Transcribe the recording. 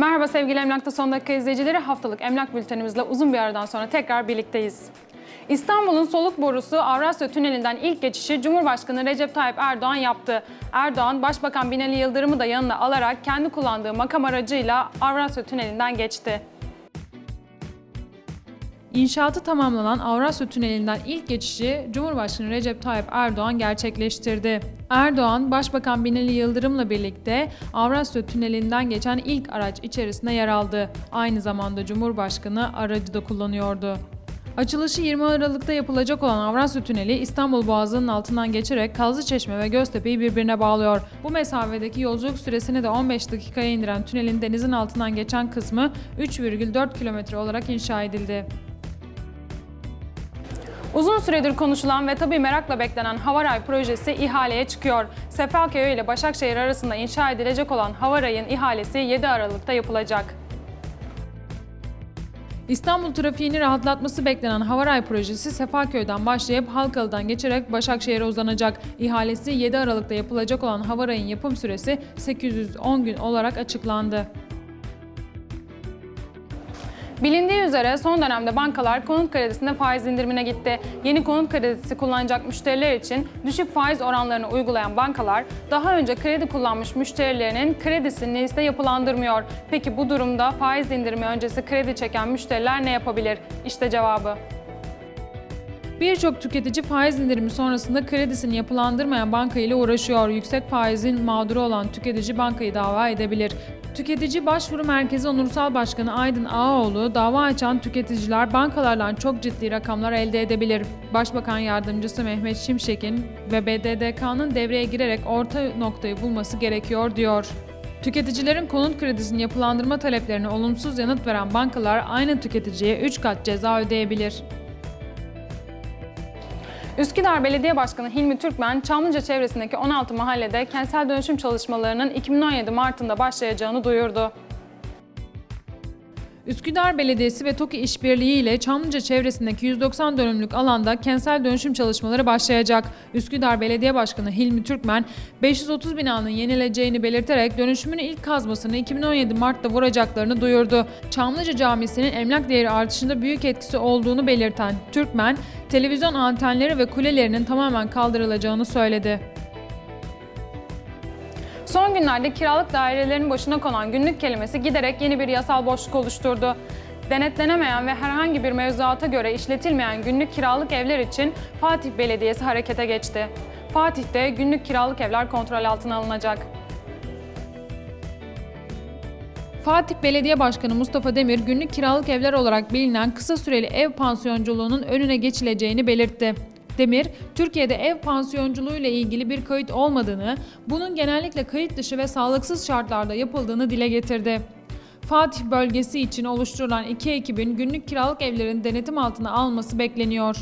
Merhaba sevgili Emlak'ta son dakika izleyicileri. Haftalık emlak bültenimizle uzun bir aradan sonra tekrar birlikteyiz. İstanbul'un soluk borusu Avrasya Tüneli'nden ilk geçişi Cumhurbaşkanı Recep Tayyip Erdoğan yaptı. Erdoğan, Başbakan Binali Yıldırım'ı da yanına alarak kendi kullandığı makam aracıyla Avrasya Tüneli'nden geçti. İnşaatı tamamlanan Avrasya Tüneli'nden ilk geçişi Cumhurbaşkanı Recep Tayyip Erdoğan gerçekleştirdi. Erdoğan, Başbakan Binali Yıldırım'la birlikte Avrasya Tüneli'nden geçen ilk araç içerisinde yer aldı. Aynı zamanda Cumhurbaşkanı aracı da kullanıyordu. Açılışı 20 Aralık'ta yapılacak olan Avrasya Tüneli İstanbul Boğazı'nın altından geçerek Kazlıçeşme ve Göztepe'yi birbirine bağlıyor. Bu mesafedeki yolculuk süresini de 15 dakikaya indiren tünelin denizin altından geçen kısmı 3,4 kilometre olarak inşa edildi. Uzun süredir konuşulan ve tabii merakla beklenen Havaray projesi ihaleye çıkıyor. Sefaköy'ü ile Başakşehir arasında inşa edilecek olan Havaray'ın ihalesi 7 Aralık'ta yapılacak. İstanbul trafiğini rahatlatması beklenen Havaray projesi Sefaköy'den başlayıp Halkalı'dan geçerek Başakşehir'e uzanacak. İhalesi 7 Aralık'ta yapılacak olan Havaray'ın yapım süresi 810 gün olarak açıklandı. Bilindiği üzere son dönemde bankalar konut kredisinde faiz indirimine gitti. Yeni konut kredisi kullanacak müşteriler için düşük faiz oranlarını uygulayan bankalar daha önce kredi kullanmış müşterilerinin kredisini ise yapılandırmıyor. Peki bu durumda faiz indirimi öncesi kredi çeken müşteriler ne yapabilir? İşte cevabı. Birçok tüketici faiz indirimi sonrasında kredisini yapılandırmayan banka ile uğraşıyor. Yüksek faizin mağduru olan tüketici bankayı dava edebilir. Tüketici Başvuru Merkezi Onursal Başkanı Aydın Ağaoğlu, dava açan tüketiciler bankalardan çok ciddi rakamlar elde edebilir. Başbakan Yardımcısı Mehmet Şimşek'in ve BDDK'nın devreye girerek orta noktayı bulması gerekiyor diyor. Tüketicilerin konut kredisini yapılandırma taleplerine olumsuz yanıt veren bankalar aynı tüketiciye 3 kat ceza ödeyebilir. Üsküdar Belediye Başkanı Hilmi Türkmen, Çamlıca çevresindeki 16 mahallede kentsel dönüşüm çalışmalarının 2017 Mart'ında başlayacağını duyurdu. Üsküdar Belediyesi ve TOKİ işbirliği ile Çamlıca çevresindeki 190 dönümlük alanda kentsel dönüşüm çalışmaları başlayacak. Üsküdar Belediye Başkanı Hilmi Türkmen, 530 binanın yenileceğini belirterek dönüşümün ilk kazmasını 2017 Mart'ta vuracaklarını duyurdu. Çamlıca Camisi'nin emlak değeri artışında büyük etkisi olduğunu belirten Türkmen, televizyon antenleri ve kulelerinin tamamen kaldırılacağını söyledi. Son günlerde kiralık dairelerin başına konan günlük kelimesi giderek yeni bir yasal boşluk oluşturdu. Denetlenemeyen ve herhangi bir mevzuata göre işletilmeyen günlük kiralık evler için Fatih Belediyesi harekete geçti. Fatih'te günlük kiralık evler kontrol altına alınacak. Fatih Belediye Başkanı Mustafa Demir günlük kiralık evler olarak bilinen kısa süreli ev pansiyonculuğunun önüne geçileceğini belirtti. Demir, Türkiye'de ev pansiyonculuğu ile ilgili bir kayıt olmadığını, bunun genellikle kayıt dışı ve sağlıksız şartlarda yapıldığını dile getirdi. Fatih bölgesi için oluşturulan iki ekibin günlük kiralık evlerin denetim altına alması bekleniyor.